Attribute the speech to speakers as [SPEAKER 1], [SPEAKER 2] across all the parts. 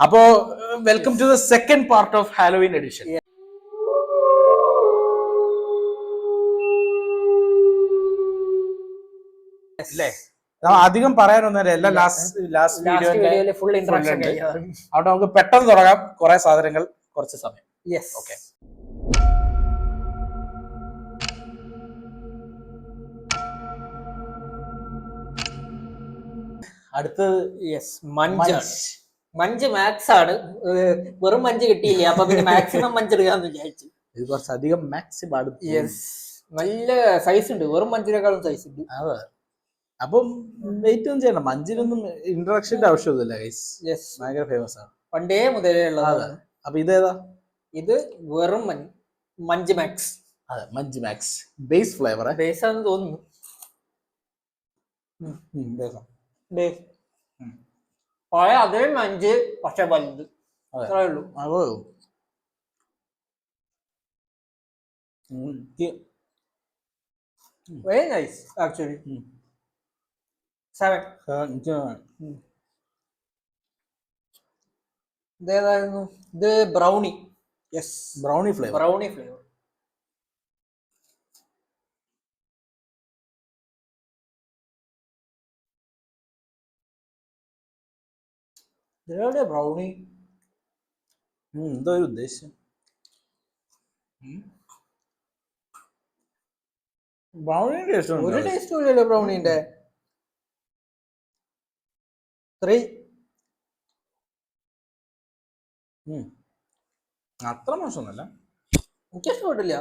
[SPEAKER 1] അപ്പോ welcome to the second part of Halloween edition അല്ലേ? അധികം പറയാനൊന്നുമില്ല എല്ലാം ലാസ്റ്റ് ലാസ്റ്റ്
[SPEAKER 2] വീഡിയോയിൽ ഫുൾ ഇൻട്രൊഡക്ഷൻ
[SPEAKER 1] അവിടെ നമുക്ക് പെട്ടെന്ന് തുടങ്ങാം. കുറെ സാധനങ്ങൾ കുറച്ച് സമയം.
[SPEAKER 2] യെസ്
[SPEAKER 1] ഓക്കെ അടുത്തത്
[SPEAKER 2] യെസ് മഞ്ച്. മഞ്ച് മാത്സ് ആണ്. വെറും മഞ്ച് കിട്ടിയില്ല? അപ്പൊ പിന്നെ മാക്സിമം മഞ്ച് എടുക്കാന്ന് വിചാരിച്ചു.
[SPEAKER 1] ഇത് കുറച്ച് അധികം മാക്സിമം അടുത്ത്
[SPEAKER 2] യെസ് നല്ല സൈസ് ഉണ്ട്. വെറും മഞ്ചിനേക്കാളും സൈസ് ഉണ്ട്.
[SPEAKER 1] അതെ. അപ്പം വെയിറ്റ് ഒന്നും ചെയ്യണം. മഞ്ചിനൊന്നും ഇൻട്രഡക്ഷന്റെ ആവശ്യമൊന്നുമില്ല ഗൈസ്
[SPEAKER 2] യെസ്
[SPEAKER 1] ഭയങ്കര ഫേമസ് ആണ്.
[SPEAKER 2] പണ്ടേ മുതലേ
[SPEAKER 1] ഉള്ളത്. അപ്പൊ ഇതേതാ
[SPEAKER 2] ഇത് വെറും മഞ്ച് മാക്സ്
[SPEAKER 1] അതെ munch max base flavour
[SPEAKER 2] base ആണെന്ന് തോന്നുന്നു. ബേസ്
[SPEAKER 1] ഉം.
[SPEAKER 2] പഴയ അതേ മഞ്ച് പക്ഷെ വലുത്.
[SPEAKER 1] അതെ.
[SPEAKER 2] അത്രേ ഉള്ളൂ.
[SPEAKER 1] അതോ
[SPEAKER 2] വെരി നൈസ് ആക്ച്വലി. സെവൻ ഇതേതായിരുന്നു? ഇത് brownie. Yes
[SPEAKER 1] brownie flavour.
[SPEAKER 2] Brownie flavour. ഇതിലെവിടെ brownie
[SPEAKER 1] എന്തോ ഒരു ഉദ്ദേശം? ബ്രൗണി ടേസ്റ്റ്
[SPEAKER 2] ഒരു ടേസ്റ്റും ഇല്ലല്ലോ ബ്രൗണിന്റെ ത്രീ
[SPEAKER 1] അത്ര മോശമൊന്നുമല്ല.
[SPEAKER 2] എനിക്ക് ഇഷ്ടപ്പെട്ടില്ല.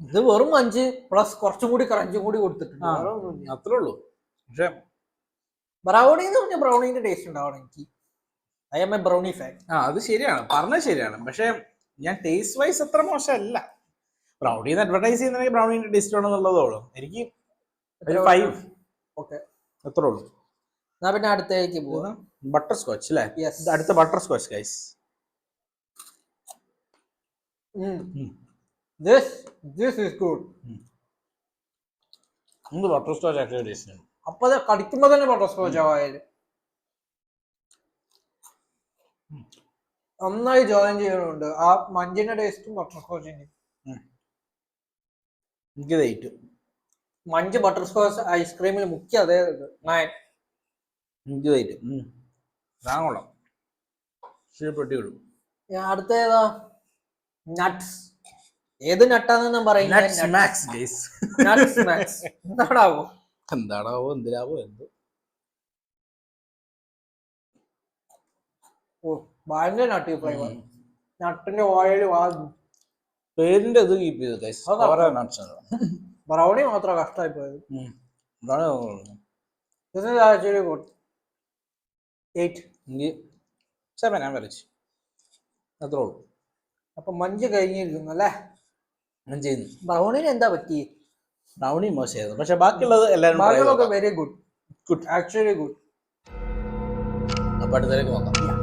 [SPEAKER 2] ഇത് വെറും അഞ്ച് പ്ലസ് കുറച്ചും കൂടി ക്രഞ്ചും കൂടി കൊടുത്തിട്ടുണ്ട്.
[SPEAKER 1] അത്രേ ഉള്ളൂ. പക്ഷേ
[SPEAKER 2] ബ്രൗണി എന്ന് പറഞ്ഞ ബ്രൗണിന്റെ ടേസ്റ്റ് ഉണ്ടാവണം എനിക്ക്. I'm a brownie fan.
[SPEAKER 1] ആ അത് ശരിയാണ്. പറഞ്ഞത് ശരിയാണ്. പക്ഷേ ഞാൻ ടേസ്റ്റ് വൈസ് അത്ര മോശമല്ല. ബ്രൗണിന്ന് അഡ്വർടൈസ് ചെയ്യുന്നെങ്കിൽ ബ്രൗണിന്റെ ടേസ്റ്റ് വേണം എനിക്ക് ഒരു ഫൈവ്
[SPEAKER 2] ഓക്കെ.
[SPEAKER 1] അത്രേ ഉള്ളൂ.
[SPEAKER 2] എന്നാ പിന്നെ അടുത്തേക്ക് പോകുന്നു
[SPEAKER 1] ബട്ടർ സ്കോച്ച് അല്ലേ അടുത്ത butterscotch guys
[SPEAKER 2] this this is good
[SPEAKER 1] എന്ത് ബട്ടർ സ്കോച്ച് ആക്ച്വലി ടേസ്റ്റ് ആണ്
[SPEAKER 2] അപ്പൊ കടിക്കുമ്പോ തന്നെ ബട്ടർ സ്കോച്ച് ആവായാലും നന്നായി ജോയിൻ ചെയ്യണുണ്ട് ആ മഞ്ചിന്റെ ടേസ്റ്റും ബട്ടർ സ്കോച്ചിന്റെ
[SPEAKER 1] എനിക്കിത് ഏറ്റു
[SPEAKER 2] മഞ്ച് ബട്ടർ സ്കോച്ച് ഐസ്ക്രീമിൽ മുഖ്യ അതേ നയൻ
[SPEAKER 1] എനിക്ക് ഏറ്റു താങ്ങോളാം. ഇഷ്ടപ്പെട്ടി വിടും
[SPEAKER 2] അടുത്ത ഏതാ? നട്ട്സ് ഏത് നട്ടാന്ന് ഞാൻ പറയുന്നത്
[SPEAKER 1] മാക്സ് ഗേസ്
[SPEAKER 2] നട്ട്സ് മാക്സ് എന്താടാവോ?
[SPEAKER 1] എന്താണാവോ എന്തിനാവോ? എന്തോ?
[SPEAKER 2] ഓ. ഭയങ്കര നട്ടി ഫ്ലേവർ നട്ടിന്റെ ഓയിൽ
[SPEAKER 1] പേരിന്റെ ഇത് കീപ്പ് ചെയ്തു
[SPEAKER 2] ബ്രൗണി മാത്രം കഷ്ടമായി പോയത്.
[SPEAKER 1] സെവൻ വരച്ചു. അത്രേ ഉള്ളൂ.
[SPEAKER 2] അപ്പൊ മഞ്ച് കഴിഞ്ഞിരിക്കുന്നു അല്ലേ?
[SPEAKER 1] ചെയ്യുന്നു.
[SPEAKER 2] ബ്രൗണിന് എന്താ പറ്റി?
[SPEAKER 1] ബ്രൗണി മോശമായിരുന്നു. പക്ഷെ ബാക്കിയുള്ളത് എല്ലാവരും
[SPEAKER 2] ബാക്കിയുള്ളതൊക്കെ very good
[SPEAKER 1] good
[SPEAKER 2] actually good
[SPEAKER 1] അപ്പൊ അടുത്തേക്ക് നോക്കാം.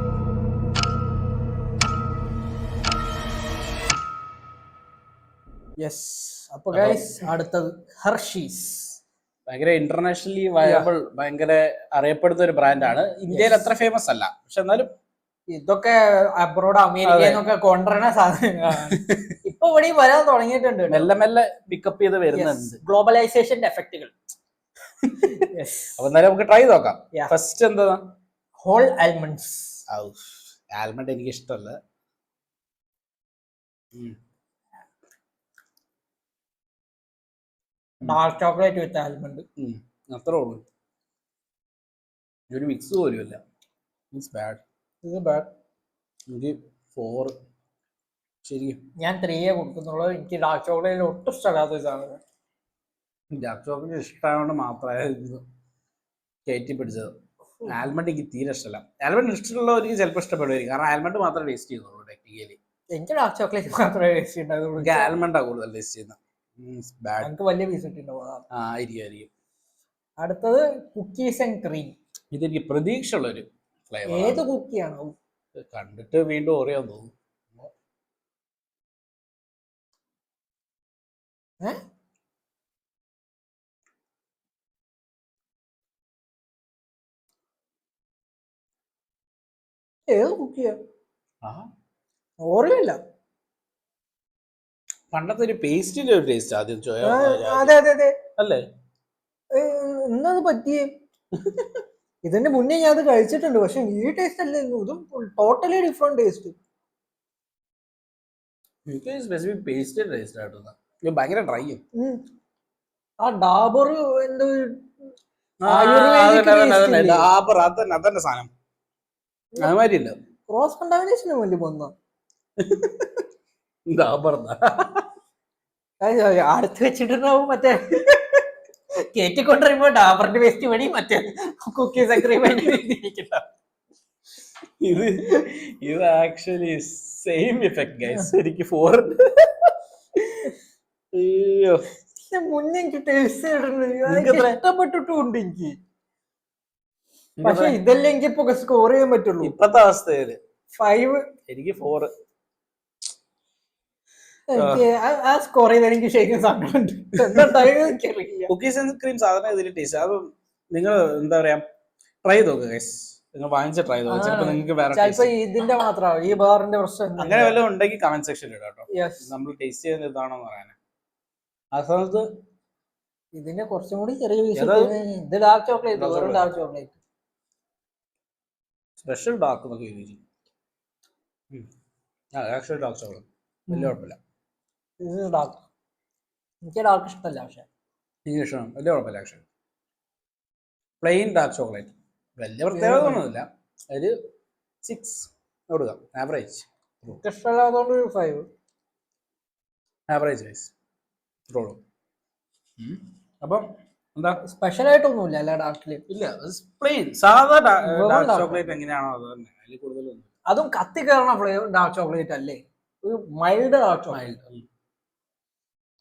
[SPEAKER 2] യെസ് അപ്പൊ ഗൈസ് അടുത്തത് ഹർഷീസ്
[SPEAKER 1] ഭയങ്കര ഇന്റർനാഷണലി വയബിൾ ഭയങ്കര അറിയപ്പെടുന്ന ഒരു ബ്രാൻഡാണ് ഇന്ത്യയിൽ അത്ര ഫേമസ് അല്ല. പക്ഷെ എന്നാലും
[SPEAKER 2] ഇതൊക്കെ അബ്രോഡ് അമേരിക്കന്നൊക്കെ കൊണ്ടുവരണ സാധനങ്ങളാണ് ഇപ്പൊ ഇവിടെ വരാൻ തുടങ്ങിയിട്ടുണ്ട്
[SPEAKER 1] മെല്ലെ മെല്ലെ പിക്കപ്പ് ചെയ്ത് വരുന്നുണ്ട്.
[SPEAKER 2] ഗ്ലോബലൈസേഷന്റെ എഫക്റ്റുകൾ
[SPEAKER 1] അപ്പൊ എന്നാലും നമുക്ക് ട്രൈ നോക്കാം. ഫസ്റ്റ് എന്താ?
[SPEAKER 2] ഹോൾ ആൽമണ്ട്സ്
[SPEAKER 1] ആൽമണ്ട് എനിക്ക് ഇഷ്ടമല്ല
[SPEAKER 2] ഡാർക്ക് ചോക്ലേറ്റ് വിത്ത് ആൽമണ്ട്
[SPEAKER 1] അത്രേ ഉള്ളൂ. ഒരു മിക്സ് പോലും ഇല്ല മീൻസ് ബാഡ്
[SPEAKER 2] ഇത് ബാഡ്
[SPEAKER 1] എനിക്ക് ഫോർ ശരിക്കും.
[SPEAKER 2] ഞാൻ ത്രീയെ കൊടുക്കുന്നുള്ളൂ. എനിക്ക് ഡാർക്ക് ചോക്ലേറ്റ് ഒട്ടും ഇഷ്ടമല്ലാത്ത സാധനം.
[SPEAKER 1] ഡാർക്ക് ചോക്ലേറ്റ് ഇഷ്ടമായതുകൊണ്ട് മാത്രമായിരുന്നു കയറ്റി പിടിച്ചത്. ആൽമണ്ട് എനിക്ക് തീരെ ഇഷ്ടമല്ല. ആൽമണ്ട് ഇഷ്ടമുള്ളവർക്ക് ചിലപ്പോൾ ഇഷ്ടപ്പെടുമായിരിക്കും. കാരണം ആൽമണ്ട് മാത്രമേ ടേസ്റ്റ് ചെയ്യുന്നുള്ളൂ ടെക്നിക്കലി
[SPEAKER 2] എനിക്ക് ഡാർക്ക് ചോക്ലേറ്റ് മാത്രമേ ടേസ്റ്റ് ഉണ്ടായതുള്ളൂ
[SPEAKER 1] എനിക്ക് ആൽമണ്ടാണ് കൂടുതൽ ടേസ്റ്റ് ചെയ്യുന്നത്.
[SPEAKER 2] എനിക്ക് വലിയ പീസ് കിട്ടിയിട്ടുണ്ടാവും
[SPEAKER 1] ആ ആയിരിക്കും ആയിരിക്കും
[SPEAKER 2] അടുത്തത് കുക്കീസ് ആൻഡ് ക്രീം
[SPEAKER 1] ഇതെനിക്ക് പ്രതീക്ഷ ഉള്ളൊരു ഫ്ലേവർ
[SPEAKER 2] ഏത് കുക്കിയാണ്
[SPEAKER 1] കണ്ടിട്ട് വീണ്ടും ഓറിയാൻ തോന്നുന്നു
[SPEAKER 2] ഏ? ഏത് കുക്കിയാ ഓറിയല്ല
[SPEAKER 1] പണ്ടത്തെ ഒരു പേസ്റ്റിന്റെ ഒരു ടേസ്റ്റ് ആദ്യം
[SPEAKER 2] അതെ അതെ അതെ.
[SPEAKER 1] അല്ലേ?
[SPEAKER 2] ഇന്നത് പറ്റിയേ ഇതിന്റെ മുന്നേ ഞാൻ അത് കഴിച്ചിട്ടുണ്ട് പക്ഷെ ഈ ടേസ്റ്റ് അല്ല ഇതും ടോട്ടലി ഡിഫറെന്റ് ടേസ്റ്റ്
[SPEAKER 1] സ്പെസിഫിക് പേസ്റ്റിന്റെ ഭയങ്കര ഡ്രൈയും
[SPEAKER 2] ആ ഡാബർ എന്തോ ആയുർവേദിക് waste ഇല്ലേ?
[SPEAKER 1] ഡാബർ അതന്നെ അതന്നെ സാധനം. അതുമാതിരി ഇല്ല
[SPEAKER 2] ക്രോസ് കണ്ടാമിനേഷന് വേണ്ടി വന്ന
[SPEAKER 1] ഡാബർ
[SPEAKER 2] അടുത്ത് വെച്ചിട്ടുണ്ടാവും മറ്റേ. കേറ്റിക്കൊണ്ടിരിക്കുമ്പോ ഡാബറിന്റെ വേസ്റ്റ് വേണി മറ്റേ കുക്കീസ് അഗ്രിമെന്റ്
[SPEAKER 1] ഇത് ഇത് ആക്ച്വലി സെയിം ഇഫക്റ്റ് ഗൈസ് എനിക്ക് ഫോർ അയ്യോ.
[SPEAKER 2] മുന്നേ എനിക്ക് ടേസ്റ്റ്? ഇഷ്ടപ്പെട്ടിട്ടുണ്ട് എനിക്ക് പക്ഷെ ഇതല്ലെങ്കിൽ എനിക്ക് ഇപ്പൊ സ്കോർ ചെയ്യാൻ പറ്റുള്ളൂ.
[SPEAKER 1] ഇപ്പത്തെ അവസ്ഥയിൽ.
[SPEAKER 2] ഫൈവ്
[SPEAKER 1] എനിക്ക് ഫോർ
[SPEAKER 2] ആ- സ്കോർ ചെയ്താൽ എനിക്ക് ശരിക്കും സങ്കടമുണ്ട്.
[SPEAKER 1] കുക്കീസ് ആൻഡ് ക്രീം സാധാരണ ഇതിൽ ടേസ്റ്റ് അത് നിങ്ങൾ എന്താ പറയാ ട്രൈ ചെയ്ത് നോക്കുക ഗൈസ് നിങ്ങൾ വാങ്ങിച്ച ട്രൈ ചെയ്ത് ചിലപ്പോൾ നിങ്ങൾക്ക് വേറെ.
[SPEAKER 2] ഇതിന്റെ മാത്രമാണ് ഈ ബാറിന്റെ പ്രശ്നം
[SPEAKER 1] അങ്ങനെ വല്ലതും ഉണ്ടെങ്കിൽ കമന്റ് സെക്ഷനിൽ ഇടാം കേട്ടോ. നമ്മൾ ടേസ്റ്റ് ചെയ്യുന്ന ഇതാണോ പറയാൻ ആ സമയത്ത്
[SPEAKER 2] ഇതിന്റെ കുറച്ചും കൂടി ചെറിയ? ഇത് ഡാർക്ക് ചോക്ലേറ്റ് വെറും ഡാർക്ക് ചോക്ലേറ്റ്
[SPEAKER 1] സ്പെഷ്യൽ ഡാർക്ക് എന്നൊക്കെ ആക്ച്വലി ഡാർക്ക് ചോക്ലേറ്റ് വലിയ കുഴപ്പമില്ല.
[SPEAKER 2] ഇത് ഡാർക്ക് എനിക്ക് ഡാർക്ക് ഇഷ്ടമല്ല പക്ഷെ.
[SPEAKER 1] എനിക്ക് ഇഷ്ടമാണ്. വലിയ കുഴപ്പമില്ല ആക്ച്വലി പ്ലെയിൻ ഡാർക്ക് ചോക്ലേറ്റ് വലിയ പ്രത്യേകത ഒന്നുമില്ല. ഒരു സിക്സ് കൊടുക്കാം. ആവറേജ്
[SPEAKER 2] ഇഷ്ടമല്ലാത്തതുകൊണ്ട് ഒരു ഫൈവ്
[SPEAKER 1] ആവറേജ് വൈസ് ഇത്രയുള്ളൂ അപ്പം എന്താ?
[SPEAKER 2] സ്പെഷ്യൽ ആയിട്ടൊന്നുമില്ല അല്ല ഡാർക്കിൽ
[SPEAKER 1] ഇല്ല പ്ലെയിൻ സാധാ ഡാർക്ക് ചോക്ലേറ്റ് എങ്ങനെയാണോ അത് തന്നെ. അതിൽ കൂടുതലൊന്നും
[SPEAKER 2] അതും കത്തി കയറണ ഫ്ലേവർ ഡാർക്ക് ചോക്ലേറ്റ് അല്ലേ? ഒരു മൈൽഡ് ഡാർക്ക് ചോക്ലേറ്റ്.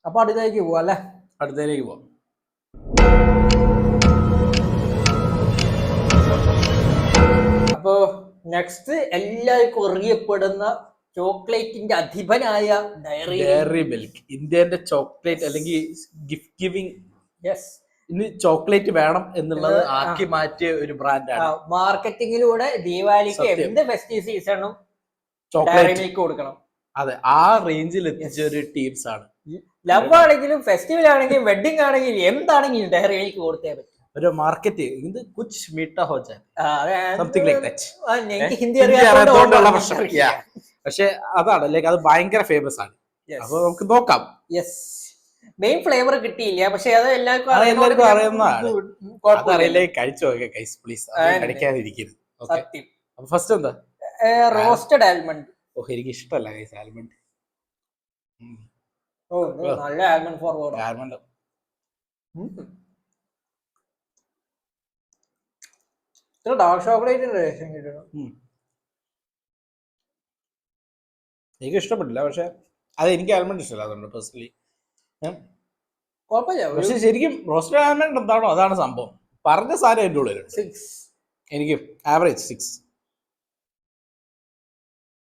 [SPEAKER 2] അപ്പൊ അടുത്തേക്ക് പോവാ അല്ലേ?
[SPEAKER 1] അടുത്തേക്ക് പോവാം.
[SPEAKER 2] അപ്പോ നെക്സ്റ്റ് എല്ലാവർക്കും അറിയപ്പെടുന്ന ചോക്ലേറ്റിന്റെ അധിപനായ ഡയറി
[SPEAKER 1] ഡയറി മിൽക്ക് ഇന്ത്യന്റെ ചോക്ലേറ്റ് അല്ലെങ്കിൽ ഗിഫ്റ്റ് ഗിവിംഗ്
[SPEAKER 2] യെസ്
[SPEAKER 1] ഇനി ചോക്ലേറ്റ് വേണം എന്നുള്ളത് ആക്കി മാറ്റിയ ഒരു ബ്രാൻഡാണ്
[SPEAKER 2] മാർക്കറ്റിംഗിലൂടെ ദീപാവലിക്ക് എന്ത് ഫെസ്റ്റീവ് സീസണും
[SPEAKER 1] ചോക്ലേറ്റ്
[SPEAKER 2] മിൽക്ക് കൊടുക്കണം.
[SPEAKER 1] അതെ ആ റേഞ്ചിൽ എത്തിച്ച ഒരു ടീംസ് ആണ്.
[SPEAKER 2] ലവ് ആണെങ്കിലും ഫെസ്റ്റിവൽ ആണെങ്കിലും വെഡിങ് ആണെങ്കിലും എന്താണെങ്കിലും ഡയറി എനിക്ക് കൊടുത്തേ പറ്റും.
[SPEAKER 1] ഒരു മാർക്കറ്റ് ഇത് കുച്ച് മീട്ട ഹോജാൻ സംതിങ് ലൈക്ക് ദാറ്റ്
[SPEAKER 2] ആ, എനിക്ക് ഹിന്ദി
[SPEAKER 1] അറിയാത്തതുകൊണ്ടുള്ള പ്രശ്നം. പക്ഷെ അതാണ് ലൈക്ക് അത് ഭയങ്കര ഫേമസ് ആണ്. അപ്പൊ നമുക്ക് നോക്കാം.
[SPEAKER 2] യെസ് മെയിൻ ഫ്ലേവർ കിട്ടിയില്ല പക്ഷെ അത് എല്ലാവർക്കും
[SPEAKER 1] അറിയുന്നതാണ്. കഴിച്ചു കൈസ് പ്ലീസ്. കഴിക്കാതിരിക്കരുത്
[SPEAKER 2] സത്യം.
[SPEAKER 1] അപ്പൊ ഫസ്റ്റ് എന്താ?
[SPEAKER 2] റോസ്റ്റഡ് ആൽമണ്ട്
[SPEAKER 1] ഓ എനിക്ക് ഇഷ്ടമല്ല കൈസ് ആൽമണ്ട്
[SPEAKER 2] നല്ല ആൽമണ്ട് ഫോർവേഡ്
[SPEAKER 1] ആൽമണ്ട്
[SPEAKER 2] ഇത്ര ഡാർക്ക് ചോക്ലേറ്റ് രസം കിട്ടണം
[SPEAKER 1] എനിക്ക് ഇഷ്ടപ്പെട്ടില്ല പക്ഷെ അത് എനിക്ക് ആൽമണ്ട് ഇഷ്ടമല്ല അതുകൊണ്ട് പേഴ്സണലി
[SPEAKER 2] കുഴപ്പമില്ല
[SPEAKER 1] പക്ഷെ ശരിക്കും റോസ്റ്റഡ് ആൽമണ്ട് എന്താണോ അതാണ് സംഭവം. പറഞ്ഞ സാധനം എന്റെ ഉള്ളിൽ
[SPEAKER 2] സിക്സ്
[SPEAKER 1] എനിക്ക് ആവറേജ് സിക്സ്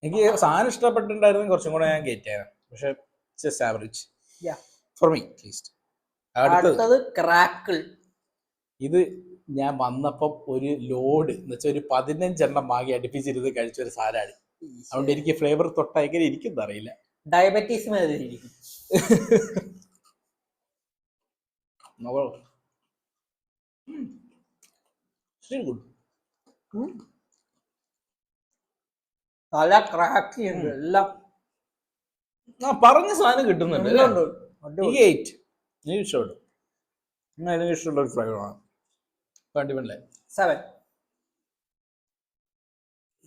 [SPEAKER 1] എനിക്ക് സാധനം ഇഷ്ടപ്പെട്ടിട്ടുണ്ടായിരുന്നു കുറച്ചും കൂടെ ഞാൻ കയറ്റിയാണ് പക്ഷെ just average. For me at least അടുത്തത്.
[SPEAKER 2] ക്രാക്കിൾ
[SPEAKER 1] ഇത് ഞാൻ വന്നപ്പം ഒരു ലോഡ് എന്ന് വെച്ചാൽ ഒരു പതിനഞ്ചെണ്ണം വാങ്ങി അടുപ്പിച്ചിരുന്ന് കഴിച്ച ഒരു സാധനമാണ് അതുകൊണ്ട് എനിക്ക് ഫ്ലേവർ തൊട്ട എങ്ങനെ ഇരിക്കും. അറിയില്ല
[SPEAKER 2] ഡയബറ്റീസ്.
[SPEAKER 1] ഗുഡ്.
[SPEAKER 2] നല്ല ക്രാക്കി ഉണ്ട്. എല്ലാം
[SPEAKER 1] ആ പറഞ്ഞ സാധനം കിട്ടുന്നുണ്ട് എയ്റ്റ് എനിക്ക് ഇഷ്ടപ്പെട്ടു? എനിക്ക് ഇഷ്ടമുള്ള ഒരു ഫ്ലേവറാണ് കണ്ടിപ്പല്ലേ
[SPEAKER 2] സെവൻ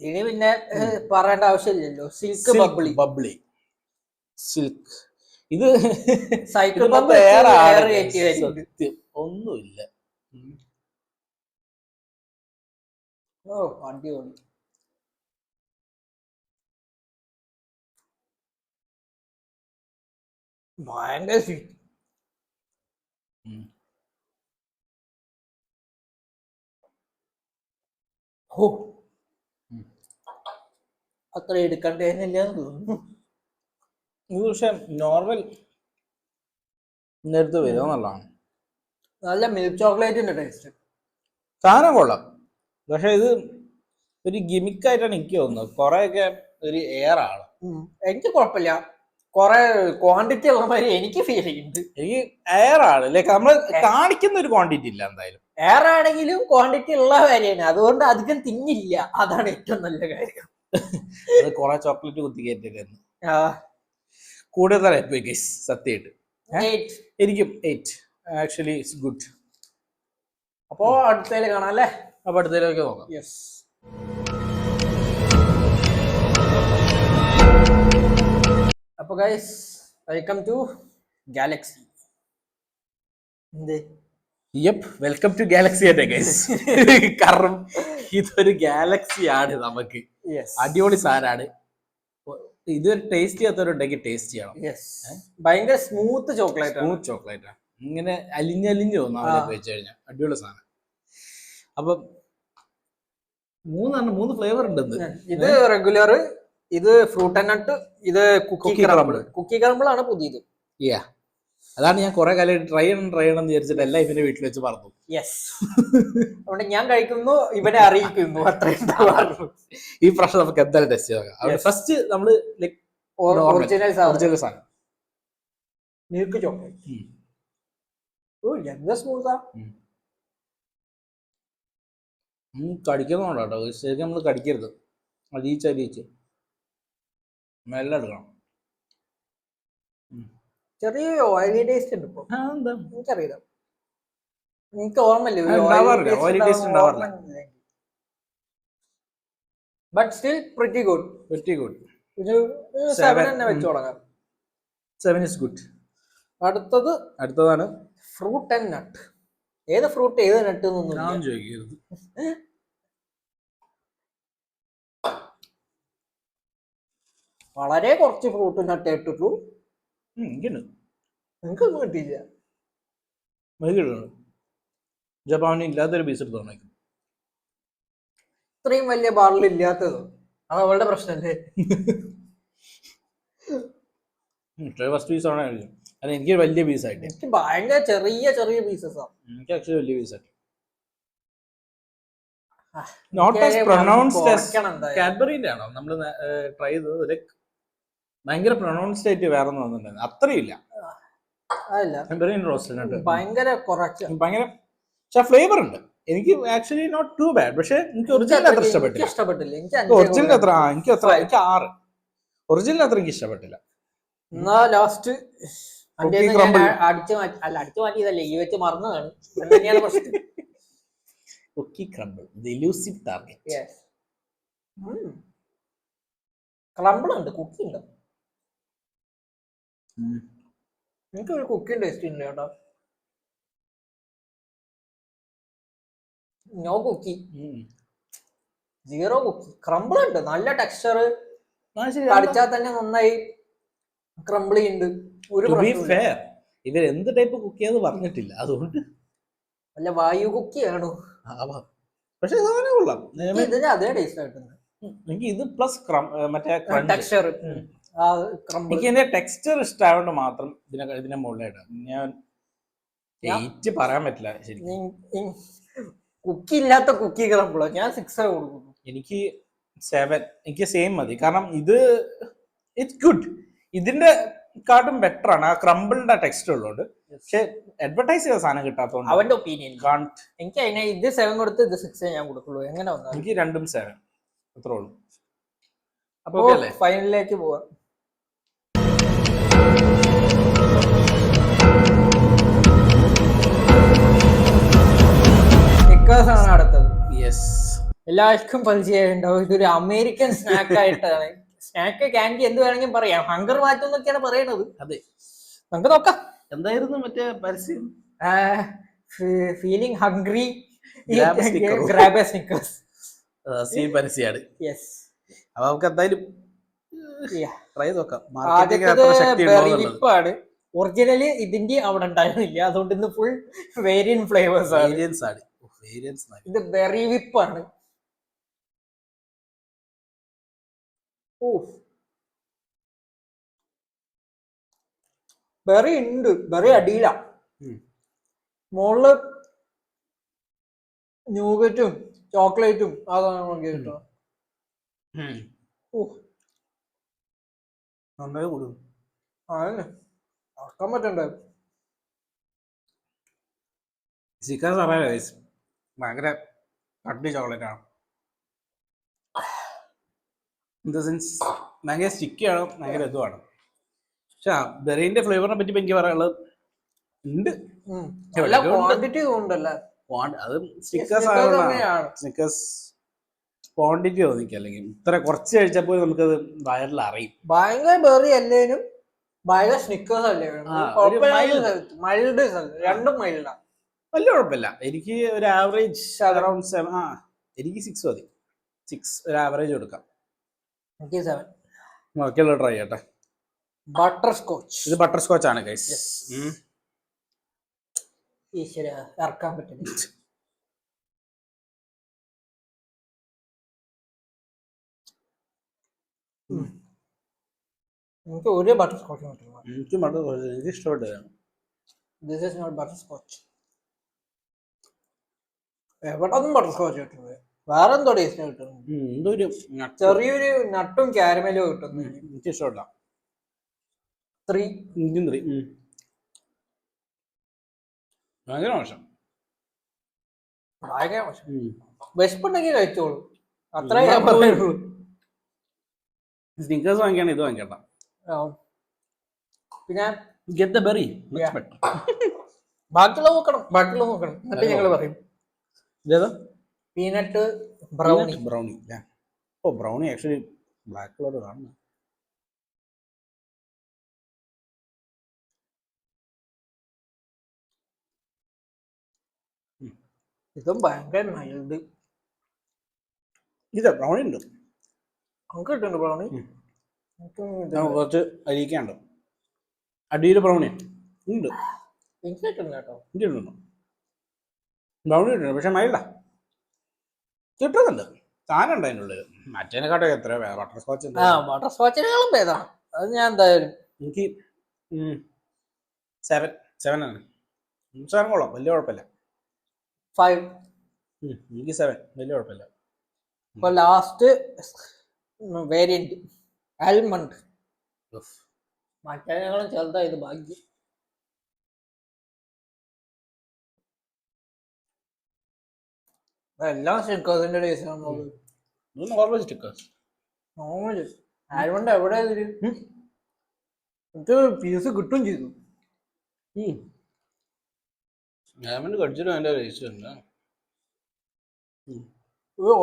[SPEAKER 2] ഇനി പിന്നെ പറയേണ്ട ആവശ്യമില്ലല്ലോ. സിൽക്ക് ബബ്ലി
[SPEAKER 1] ബബ്ലി സിൽക്ക് ഇത്
[SPEAKER 2] സൈക്കിൾ
[SPEAKER 1] ആണ് സത്യം. ഒന്നുമില്ല.
[SPEAKER 2] ഓ അടിപൊളി. ഭയങ്കര സ്വീറ്റ്
[SPEAKER 1] ഓ.
[SPEAKER 2] അത്ര എടുക്കണ്ടേന്നില്ല എന്ന് തോന്നുന്നു.
[SPEAKER 1] ഇത് പക്ഷെ നോർമൽ നേരത്തെ വരിക നല്ലതാണ്
[SPEAKER 2] നല്ല മിൽക്ക് ചോക്ലേറ്റിന്റെ ടേസ്റ്റ്
[SPEAKER 1] സാധനം കൊള്ളാം. പക്ഷെ ഇത് ഒരു ഗിമിക്കായിട്ടാണ് എനിക്ക് തോന്നുന്നത്. കുറെയൊക്കെ ഒരു എയർ ആണ്.
[SPEAKER 2] എനിക്ക് കുഴപ്പമില്ല. കൊറേ ക്വാണ്ടിറ്റി ഉള്ള മാതിരി എനിക്ക് ഫീൽ ചെയ്യുന്നുണ്ട്.
[SPEAKER 1] എനിക്ക് എയർ ആണ്. ലൈക്ക് നമ്മൾ കാണിക്കുന്ന ഒരു ക്വാണ്ടിറ്റി ഇല്ല എന്തായാലും.
[SPEAKER 2] എയർ ആണെങ്കിലും ക്വാണ്ടിറ്റി ഉള്ള കാര്യമാണ്. അതുകൊണ്ട് അധികം തിന്നില്ല. അതാണ് ഏറ്റവും നല്ല കാര്യം.
[SPEAKER 1] അത് കുറെ ചോക്ലേറ്റ് കുത്തി കയറ്റിരുന്നു കൂടുതലായി ഗൈസ് സത്യമായിട്ട്. എനിക്കും എയ്റ്റ് ആക്ച്വലി ഇറ്റ്സ് ഗുഡ്
[SPEAKER 2] അപ്പോ അടുത്തേൽ കാണാം അല്ലേ?
[SPEAKER 1] അപ്പൊ അടുത്തതിലേക്ക് നോക്കാം.
[SPEAKER 2] യെസ് അപ്പൊ guys welcome to galaxy
[SPEAKER 1] yup welcome to galaxy അല്ലേ ഗൈസ് കാരണം ഇതൊരു ഗാലക്സി ആണ് നമുക്ക്. അടിപൊളി സാധനമാണ്. ഇതൊരു ടേസ്റ്റ് ചെയ്യാത്തവരുണ്ടെങ്കിൽ ടേസ്റ്റ് ചെയ്യണം.
[SPEAKER 2] ഭയങ്കര സ്മൂത്ത് ചോക്ലേറ്റ്
[SPEAKER 1] സ്മൂത്ത് ചോക്ലേറ്റ് ഇങ്ങനെ അലിഞ്ഞലിഞ്ഞ് തോന്നും. അവിടെ വെച്ച് കഴിഞ്ഞാൽ അടിപൊളി സാധനം. അപ്പൊ മൂന്നെണ്ണം മൂന്ന് ഫ്ലേവർ ഉണ്ട്. ഇത്
[SPEAKER 2] റെഗുലർ ഇത് ഫ്രൂട്ട് ആൻഡ് നട്ട് ഇത് കുക്കി
[SPEAKER 1] crumble.
[SPEAKER 2] കുക്കി ക്രമ്പിൾ ആണ് പുതിയത്.
[SPEAKER 1] യാ അതാണ് ഞാൻ കുറെ കാലം ട്രൈ ചെയ്യണം ട്രൈ ചെയ്യണം എന്ന് വിചാരിച്ചിട്ട് എല്ലാം ഇവന്റെ വീട്ടിൽ വെച്ച് പറഞ്ഞു
[SPEAKER 2] യെസ് അതുകൊണ്ട് ഞാൻ കഴിക്കുന്നു ഇവനെ അറിയിക്കുന്നു. അത്രയും
[SPEAKER 1] ഈ പ്രശ്നം നമുക്ക് എന്തായാലും ടെസ്റ്റ്
[SPEAKER 2] ചെയ്യാം.
[SPEAKER 1] ഫസ്റ്റ് നമ്മൾ ലൈക്.
[SPEAKER 2] ഒറിജിനൽ
[SPEAKER 1] ഒറിജിനൽ സാധനം.
[SPEAKER 2] Milk chocolate. ഓ എന്താ സ്മൂത്താ
[SPEAKER 1] കടിക്കുന്നുണ്ടോ ശരിക്കും നമ്മൾ കടിക്കരുത്. അലിയിച്ച് അലിയിച്ച് മെല്ലെ എടുക്കണം
[SPEAKER 2] ചെറിയ ഓയിലി ടേസ്റ്റ് ഉണ്ട് ഇപ്പൊ
[SPEAKER 1] ആ, എന്താ?
[SPEAKER 2] എനിക്കറിയില്ല. എനിക്ക് ഓർമ്മയില്ല.
[SPEAKER 1] ഉണ്ടാവാറില്ല.
[SPEAKER 2] But still pretty good
[SPEAKER 1] good
[SPEAKER 2] ഒരു
[SPEAKER 1] Seven.
[SPEAKER 2] സെവൻ തന്നെ
[SPEAKER 1] ഉം.
[SPEAKER 2] തുടങ്ങാം.
[SPEAKER 1] സെവൻ ഇസ് ഗുഡ്
[SPEAKER 2] അടുത്തത്
[SPEAKER 1] അടുത്തതാണ്?
[SPEAKER 2] ഫ്രൂട്ട് ആൻഡ് നട്ട് ഏത് ഫ്രൂട്ട് ഏത് നട്ട് എന്നൊന്നും
[SPEAKER 1] ഞാൻ ചോദിക്കരുത്.
[SPEAKER 2] വളരെ കുറച്ച് ഫ്രൂട്ട് നട്ട് ഇട്ടിട്ടു
[SPEAKER 1] എനിക്കുണ്ട്.
[SPEAKER 2] നിങ്ങൾക്കൊന്നും കിട്ടിയില്ല
[SPEAKER 1] ഇല്ലാത്തൊരു പീസ് എടുത്ത് തോന്നിക്കും
[SPEAKER 2] ഇത്രയും വലിയ ബാറിൽ ഇല്ലാത്തത്. അത് അവളുടെ പ്രശ്നമല്ലേ
[SPEAKER 1] ഫസ്റ്റ് പീസ് ആണ് അത് എനിക്ക് വലിയ പീസ് ആയിട്ട്
[SPEAKER 2] എനിക്ക് ഭയങ്കര ചെറിയ ചെറിയ പീസസ് ആണ്
[SPEAKER 1] എനിക്ക് ആക്ച്വലി വലിയ പീസായിട്ട് നോട്ട് ആസ് പ്രൊണൗൺസ്ഡ് കാഡ്ബറിന്റെ ആണോ? നമ്മൾ ട്രൈ ചെയ്തത്. ലൈക്ക് ഭയങ്കര പ്രൊണൗൺസ്ഡ് ആയിട്ട് വേറെ ഒന്നും വന്നിട്ടുണ്ടായിരുന്നു അത്രയും ഇല്ല.
[SPEAKER 2] അതല്ല.
[SPEAKER 1] കാഡ്ബറി റോസ്റ്റിനായിട്ട്
[SPEAKER 2] ഭയങ്കര കുറച്ച്.
[SPEAKER 1] ഭയങ്കര പക്ഷെ ഫ്ലേവർ ഉണ്ട്. എനിക്ക് ആക്ച്വലി നോട്ട് ടു ബാഡ് പക്ഷെ എനിക്ക് ഒറിജിനൽ അത്ര ഇഷ്ടപ്പെട്ടില്ല.
[SPEAKER 2] ഇഷ്ടപ്പെട്ടില്ല. എനിക്ക്
[SPEAKER 1] ഒറിജിനൽ അത്ര ആ, എനിക്ക് അത്ര എനിക്ക് ആറ്. ഒറിജിനൽ അത്ര എനിക്ക് ഇഷ്ടപ്പെട്ടില്ല.
[SPEAKER 2] എന്നാ ലാസ്റ്റ്. അടിച്ചു മാറ്റി അല്ല അടിച്ചു മാറ്റിയതല്ലേ? ഈ വെച്ച് മറന്നതാണ്. ഇത് തന്നെയാണ് പ്രശ്നം
[SPEAKER 1] cookie crumble the elusive target
[SPEAKER 2] ഉണ്ട് കുക്കി ഉണ്ട്. എനിക്ക് ഒരു കുക്കിംഗ് ടേസ്റ്റ് ഉണ്ട് കേട്ടോ. No cookie zero cookie crumble ഉണ്ട്. നല്ല ടെക്സ്ചർ കടിച്ചാൽ തന്നെ നന്നായി. ക്രംബിൾ ഉണ്ട്. ഒരു
[SPEAKER 1] ഇവർ എന്ത് ടൈപ്പ് കുക്ക് ചെയ്യാന്ന് പറഞ്ഞിട്ടില്ല. അതുകൊണ്ട്
[SPEAKER 2] അല്ല വായു കുക്കിയാണോ
[SPEAKER 1] ആണോ? പക്ഷെ സാധനം കൊള്ളാം
[SPEAKER 2] ഇതിന് അതേ ടേസ്റ്റ് ആയിട്ടുണ്ട്.
[SPEAKER 1] എനിക്ക് ഇത് പ്ലസ് മറ്റേ.
[SPEAKER 2] ടെക്സ്ചർ
[SPEAKER 1] എനിക്ക് ഇതിന്റെ ടെക്സ്ചർ ഇഷ്ടമായോണ്ട് മാത്രം ഇതിനെ ഇതിന്റെ മുകളിലായിട്ട് ഞാൻ എയ്റ്റ് പറയാൻ പറ്റില്ല ശരി
[SPEAKER 2] കുക്കി ഇല്ലാത്ത കുക്കി ക്രമ്പിളോ ഞാൻ സിക്സ് കൊടുക്കുന്നു.
[SPEAKER 1] എനിക്ക് സെവൻ എനിക്ക് സെയിം മതി. കാരണം ഇത് ഇറ്റ്സ് ഗുഡ് ഇതിന്റെ കാട്ടും ബെറ്റർ ആണ്. ആ ക്രംബിളിന്റെ ടെക്സ്റ്റ് ഉള്ളതുകൊണ്ട് പക്ഷെ അഡ്വർടൈസ് ചെയ്ത സാധനം കിട്ടാത്തതുകൊണ്ട്
[SPEAKER 2] അവന്റെ ഒപ്പീനിയൻ
[SPEAKER 1] കാണ്ട്
[SPEAKER 2] എനിക്ക് അതിനെ ഇത് സെവൻ കൊടുത്ത് ഇത് സിക്സ് ഞാൻ കൊടുക്കുള്ളൂ. എങ്ങനെ വന്നു
[SPEAKER 1] എനിക്ക് രണ്ടും സെവൻ അത്രേ ഉള്ളൂ. അപ്പൊ okay അല്ലേ?
[SPEAKER 2] ഫൈനലിലേക്ക് പോവാം. Snickers ആണ് അടുത്തത്
[SPEAKER 1] യെസ്
[SPEAKER 2] എല്ലാവർക്കും പരിചയമുണ്ടാവും. ഇതൊരു അമേരിക്കൻ സ്നാക്ക് ആയിട്ടാണ്. സ്നാക്ക് ക്യാൻഡി എന്ത് വേണമെങ്കിലും പറയാം. ഹങ്കർ മാറ്റം എന്നൊക്കെയാണ് പറയണത്.
[SPEAKER 1] അതെ.
[SPEAKER 2] നമുക്ക് നോക്കാം.
[SPEAKER 1] എന്തായിരുന്നു മറ്റേ പരസ്യം?
[SPEAKER 2] Feeling hungry. Grab Snickers
[SPEAKER 1] scene പരസ്യമാണ്
[SPEAKER 2] yes
[SPEAKER 1] അപ്പൊ നമുക്ക് എന്തായാലും ട്രൈ നോക്കാം. മാർക്കറ്റിംഗ്
[SPEAKER 2] ഒറിജിനലി ഇതിന്റെ അവിടെ ഉണ്ടായിരുന്നില്ല. അതുകൊണ്ട് ഇന്ന് ഫുൾ വേരിയൻ ഫ്ലേവേഴ്സ് ആണ്.
[SPEAKER 1] വേരിയൻസ് ആണ്. വേരിയൻസ്
[SPEAKER 2] ഇത് ആണ്. വിപ്പാണ് ബെറി ഉണ്ട്. ബെറി അടിയില.
[SPEAKER 1] മോൾ
[SPEAKER 2] മുകളിൽ ന്യൂഗറ്റും ചോക്ലേറ്റും അതാണ് നമുക്ക് കിട്ടുന്നത്.
[SPEAKER 1] നന്നായി കൂടും
[SPEAKER 2] അറക്കാൻ പറ്റണ്ടേ.
[SPEAKER 1] ചിക്കൻ ഗൈസ് ഭയങ്കര കട്ടി ചോക്ലേറ്റ് ആണ് ഇൻ ദ സെൻസ്? ഭയങ്കര സ്റ്റിക്കിയാണ് ഭയങ്കര ഇതുമാണ്. പക്ഷെ ബെറീന്റെ ഫ്ലേവറിനെ പറ്റി എനിക്ക് പറയാനുള്ളത് ഉണ്ട്?
[SPEAKER 2] ക്വാണ്ടിറ്റി
[SPEAKER 1] അത് സ്റ്റിക്കേഴ്സ് ക്വാണ്ടിറ്റി തോന്നിക്കുക അല്ലെങ്കിൽ ഇത്ര കുറച്ച് കഴിച്ചപ്പോൾ നമുക്കത് വയറിൽ അറിയും.
[SPEAKER 2] ഭയങ്കര ബെറി അല്ലേനും ഭയങ്കര സ്നിക്കേഴ്സ് അല്ലേ. മൈൽഡ് രണ്ടും മൈൽഡാണ്
[SPEAKER 1] വലിയ കുഴപ്പമില്ല. എനിക്ക് ഒരു ആവറേജ് അറൗണ്ട് സെവൻ ആ എനിക്ക് സിക്സ് മതി. സിക്സ് ഒരു ആവറേജ് കൊടുക്കാം.
[SPEAKER 2] എനിക്ക് സെവൻ
[SPEAKER 1] ബാക്കിയുള്ള ട്രൈ ചെയ്യട്ടെ.
[SPEAKER 2] ബട്ടർ സ്കോച്ച്
[SPEAKER 1] ഇത് ബട്ടർ സ്കോച്ച് ആണ് ഗൈസ്.
[SPEAKER 2] ഈശ്വര ഇറക്കാൻ പറ്റില്ല എനിക്ക് ഒരു ബട്ടർ സ്കോച്ച് മാത്രമേ
[SPEAKER 1] എനിക്ക് ബട്ടർ സ്കോച്ച് എനിക്ക് ഇഷ്ടപ്പെട്ടതാണ്.
[SPEAKER 2] This is not butter scotch എവിടെ ബട്ടർസ്കോച്ച് ബട്ടർ സ്കോച്ച് കിട്ടുന്നത്? വേറെ എന്തോ ടേസ്റ്റ് ചെറിയൊരു നട്ടും കാരമലും കിട്ടുന്നു
[SPEAKER 1] എനിക്ക് ഇഷ്ടമല്ല.
[SPEAKER 2] ത്രീ
[SPEAKER 1] എനിക്കും ത്രീ ഭയങ്കര മോശം.
[SPEAKER 2] ഭയങ്കര മോശം. വിശപ്പുണ്ടെങ്കിൽ കഴിച്ചോളൂ. അത്രേ. ഞാൻ പറയുള്ളൂ.
[SPEAKER 1] സ്നിക്കേഴ്സ് വാങ്ങിക്കാണ് ഇത് വാങ്ങിക്കണ്ട.
[SPEAKER 2] പിന്നെ?
[SPEAKER 1] Get the berry.
[SPEAKER 2] ബാക്കിയുള്ള നോക്കണം ബാക്കിയുള്ള നോക്കണം. എന്നിട്ട് ഞങ്ങൾ പറയും.
[SPEAKER 1] ഇതേതാ?
[SPEAKER 2] Peanut brownie.
[SPEAKER 1] ബ്രൗണി ഓ ബ്രൗണി ആക്ച്വലി ബ്ലാക്ക് കളർ കാണുന്നു.
[SPEAKER 2] ഇതും ഭയങ്കര മൈൽഡ്
[SPEAKER 1] ഇത് ബ്രൗണി ഉണ്ട്.
[SPEAKER 2] നമുക്ക് കിട്ടുന്നുണ്ട് ബ്രൗണി?
[SPEAKER 1] കുറച്ച് അരിക്കാണ്ട് അടിയിൽ ബ്രൗണി ഉണ്ട്.
[SPEAKER 2] എനിക്ക് കിട്ടുന്നു കേട്ടോ.
[SPEAKER 1] എനിക്ക് കിട്ടുന്നു ബ്രൗണി കിട്ടുന്നു പക്ഷെ മൈൽഡാ കിട്ടുന്നുണ്ട്. താനുണ്ട് അതിനുള്ളിൽ മറ്റേനെക്കാട്ടും എത്ര ബട്ടർ സ്കോച്ച്
[SPEAKER 2] ആ ബട്ടർ സ്കോച്ചിനേക്കാളും ഭേദമാണ് അത് ഞാൻ എന്തായാലും
[SPEAKER 1] എനിക്ക് സെവൻ സെവൻ ആണ്. സെവൻ കൊള്ളാം. വലിയ കുഴപ്പമില്ല.
[SPEAKER 2] ഫൈവ്
[SPEAKER 1] എനിക്ക് സെവൻ വലിയ കുഴപ്പമില്ല.
[SPEAKER 2] ഇപ്പൊ ലാസ്റ്റ് വേരിയന്റ് ആൽമണ്ട്
[SPEAKER 1] മറ്റേ
[SPEAKER 2] മറ്റേനേക്കാളും ചെറുതായത് ഭാഗ്യം. എല്ലാം സ്റ്റിക്കേഴ്സിന്റെ ടേസ്റ്റ്
[SPEAKER 1] ഇത് നോർമൽ സ്റ്റിക്കേഴ്സ്
[SPEAKER 2] നോർമൽ ആൽമണ്ട് എവിടെ ഇതിൽ ഇത് പീസ് കിട്ടും ചെയ്തു.
[SPEAKER 1] കടിച്ചിട്ട് ടേസ്റ്റ് ഉണ്ട്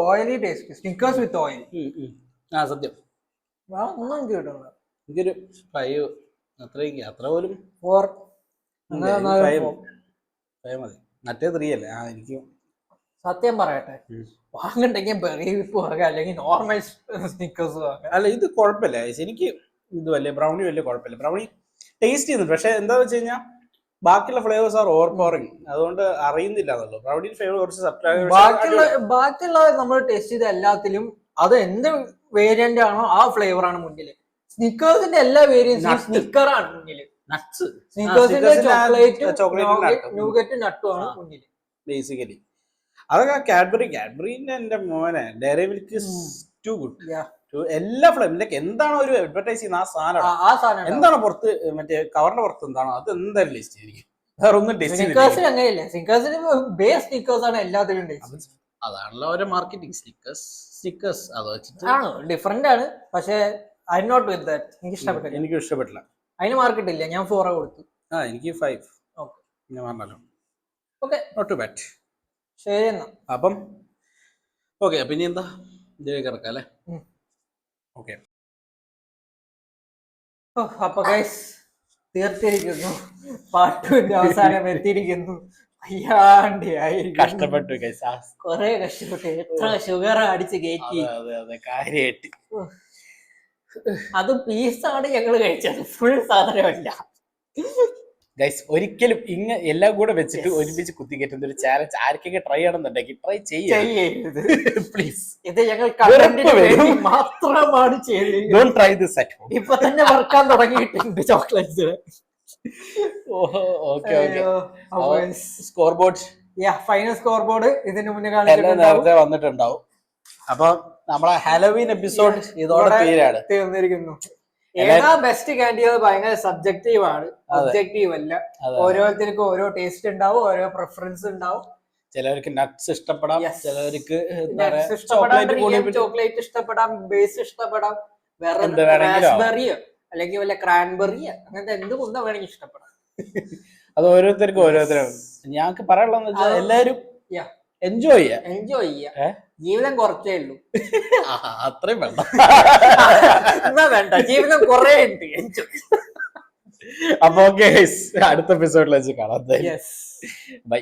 [SPEAKER 2] oily taste Snickers with oil.
[SPEAKER 1] ആ സത്യം.
[SPEAKER 2] ഒന്നും എനിക്ക് കിട്ടുന്നില്ല
[SPEAKER 1] എനിക്കൊരു ഫൈവ് അത്രയും അത്ര പോലും
[SPEAKER 2] ഫോർ
[SPEAKER 1] ഫൈവ് ഫൈവ് മതി. മറ്റേ ത്രീ അല്ലേ? ആ എനിക്ക്
[SPEAKER 2] സത്യം പറയട്ടെ. വാങ്ങണ്ടെങ്കിൽ ബെറി വിപ്പ് വാങ്ങാം അല്ലെങ്കിൽ നോർമൽ സ്നിക്കേഴ്സ് വാങ്ങുക
[SPEAKER 1] അല്ല ഇത് കുഴപ്പമില്ല. എനിക്ക് ഇത് വലിയ ബ്രൗണി വലിയ കുഴപ്പമില്ല. ബ്രൗണി ടേസ്റ്റ് ചെയ്യുന്നുണ്ട്. പക്ഷെ എന്താ വെച്ച് കഴിഞ്ഞാൽ ബാക്കിയുള്ള ഫ്ലേവേഴ്സ് ആർ ഓവർ പവറിങ് അതുകൊണ്ട് അറിയുന്നില്ല എന്നുള്ളൂ. ബ്രൗണി ഫ്ലേവർ കുറച്ച്
[SPEAKER 2] ബാക്കിയുള്ള ബാക്കിയുള്ള നമ്മൾ ടേസ്റ്റ് ചെയ്ത എല്ലാത്തിലും അത് എന്ത് വേരിയന്റ് ആണോ ആ ഫ്ലേവർ ആണ് മുന്നിൽ സ്നിക്കേഴ്സിന്റെ എല്ലാ വേരിയൻസും
[SPEAKER 1] Nut.
[SPEAKER 2] സ്നിക്കർ ആണ് മുന്നിൽ
[SPEAKER 1] നട്ട്സ്
[SPEAKER 2] സ്നിക്കേഴ്സിന്റെ ചോക്ലേറ്റ് ചോക്ലേറ്റ്. നട്ടും ആണ് മുന്നിൽ
[SPEAKER 1] ബേസിക്കലി അതൊക്കെ കാഡ്ബറി കാഡ്ബറിന്റെ എന്റെ മോനെ ഡയറി മിൽക്ക് ടു ഗുഡ്. എല്ലാ ഫ്ലേവർ എന്താണ് ഒരു അഡ്വർടൈസ് ചെയ്യുന്ന ആ സാധനം
[SPEAKER 2] ആ- സാധനം
[SPEAKER 1] എന്താണ് പുറത്ത് മറ്റേ കവറിന്റെ പുറത്ത് എന്താണോ അത് എന്തായാലും ലിസ്റ്റ് ചെയ്തിരിക്കും. വേറെ ഒന്നും ടേസ്റ്റ്
[SPEAKER 2] സ്നിക്കേഴ്സിന് അങ്ങനെയില്ല. സ്നിക്കേഴ്സിന് ബേസ് സ്നിക്കേഴ്സ് ആണ് എല്ലാത്തിലും
[SPEAKER 1] അതാണല്ലോ അവരുടെ മാർക്കറ്റിംഗ് സ്റ്റിക്കേഴ്സ് സ്റ്റിക്കേഴ്സ് അത് വെച്ചിട്ട്
[SPEAKER 2] ആണ്? ഡിഫറെന്റ് ആണ്. പക്ഷേ ഐ നോട്ട് വിത്ത് ദാറ്റ് എനിക്ക് ഇഷ്ടപ്പെട്ടില്ല.
[SPEAKER 1] എനിക്ക് ഇഷ്ടപ്പെട്ടില്ല.
[SPEAKER 2] അതിന് മാർക്കറ്റ് ഇല്ല. ഞാൻ ഫോർ കൊടുത്തു.
[SPEAKER 1] ആ എനിക്ക് ഫൈവ്
[SPEAKER 2] Okay.
[SPEAKER 1] ഞാൻ പറഞ്ഞല്ലോ.
[SPEAKER 2] ഓക്കെ
[SPEAKER 1] നോട്ട് ടു ബാറ്റ്
[SPEAKER 2] ശരി എന്നാ
[SPEAKER 1] അപ്പം ഓക്കെ അപ്പൊ ഇനി എന്താ? ഇതിലേക്ക് ഇറക്കാം അല്ലേ. ഓക്കെ.
[SPEAKER 2] അപ്പൊ ഗൈസ് തീർത്തിരിക്കുന്നു. പാട്ടുവിന്റെ അവസാനം എത്തിയിരിക്കുന്നു. അയ്യാണ്ടിയായിരിക്കുന്നു
[SPEAKER 1] കഷ്ടപ്പെട്ടു
[SPEAKER 2] കൊറേ കഷ്ടപ്പെട്ടു. എത്ര ഷുഗർ അടിച്ച് കയറ്റി
[SPEAKER 1] കാര്യമായിട്ട്.
[SPEAKER 2] അത് പീസാണ് ഞങ്ങൾ കഴിച്ചത് ഫുൾ സാധനമല്ല.
[SPEAKER 1] ഗൈസ് ഒരിക്കലും ഇങ്ങ എല്ലാം കൂടെ വെച്ചിട്ട്. ഒരുമിച്ച് കുത്തി കയറ്റുന്ന ഒരു ചാലഞ്ച് ആർക്കൊക്കെ ട്രൈ ആണെന്നുണ്ടെങ്കിൽ ട്രൈ ചെയ്യാം
[SPEAKER 2] ചെയ്യരുത്.
[SPEAKER 1] പ്ലീസ്
[SPEAKER 2] ഇത് ഞങ്ങൾ മാത്രമാണ് ചെയ്തത്
[SPEAKER 1] ട്രൈ ദിസ് അറ്റ് ഹോം
[SPEAKER 2] ഇപ്പൊ തന്നെ വറക്കാൻ തുടങ്ങിയിട്ടുണ്ട് chocolates
[SPEAKER 1] okay okay score board
[SPEAKER 2] final score board ഇതിന് മുന്നേ
[SPEAKER 1] നേരത്തെ വന്നിട്ടുണ്ടാവും. അപ്പൊ നമ്മളെ ഹാലോവീൻ എപ്പിസോഡ് ഇതോടെ തീരാണ്.
[SPEAKER 2] തീർന്നിരിക്കുന്നു. ഏതാ ബെസ്റ്റ് കാൻഡി ഭയങ്കര സബ്ജക്റ്റീവ് ആണ്. ഒബ്ജക്റ്റീവ് അല്ല.
[SPEAKER 1] അതെ.
[SPEAKER 2] ഓരോരുത്തർക്കും ഓരോ ടേസ്റ്റ് ഉണ്ടാവും ഓരോ പ്രിഫറൻസ് ഉണ്ടാവും.
[SPEAKER 1] ചിലവർക്ക് നട്ട്സ് ഇഷ്ടപ്പെടാം. ചിലവർക്ക് ചോക്ലേറ്റ്
[SPEAKER 2] ഇഷ്ടപ്പെടാം ബേസ് ഇഷ്ടപ്പെടാം വേറെ റാസ്ബെറിയോ അല്ലെങ്കിൽ വല്ല ക്രാൻബെറിയോ അങ്ങനത്തെ എന്ത് കുന്ന വേണമെങ്കിൽ ഇഷ്ടപ്പെടാം.
[SPEAKER 1] അത് ഓരോരുത്തർക്കും ഓരോരുത്തരും. ഞങ്ങൾക്ക് പറയാനുള്ളതെന്ന് വെച്ചാൽ
[SPEAKER 2] അത്
[SPEAKER 1] എല്ലാവരും എൻജോയ് ചെയ്യാം.
[SPEAKER 2] എൻജോയ് ചെയ്യാം? ജീവിതം കുറച്ചേ ഉള്ളൂ.
[SPEAKER 1] അത്രയും വേണ്ട.
[SPEAKER 2] എന്നാ വേണ്ട ജീവിതം കുറേ ഉണ്ട്.
[SPEAKER 1] അപ്പൊ ഓക്കെ അടുത്ത എപ്പിസോഡിൽ വെച്ച് കാണാം. ബൈ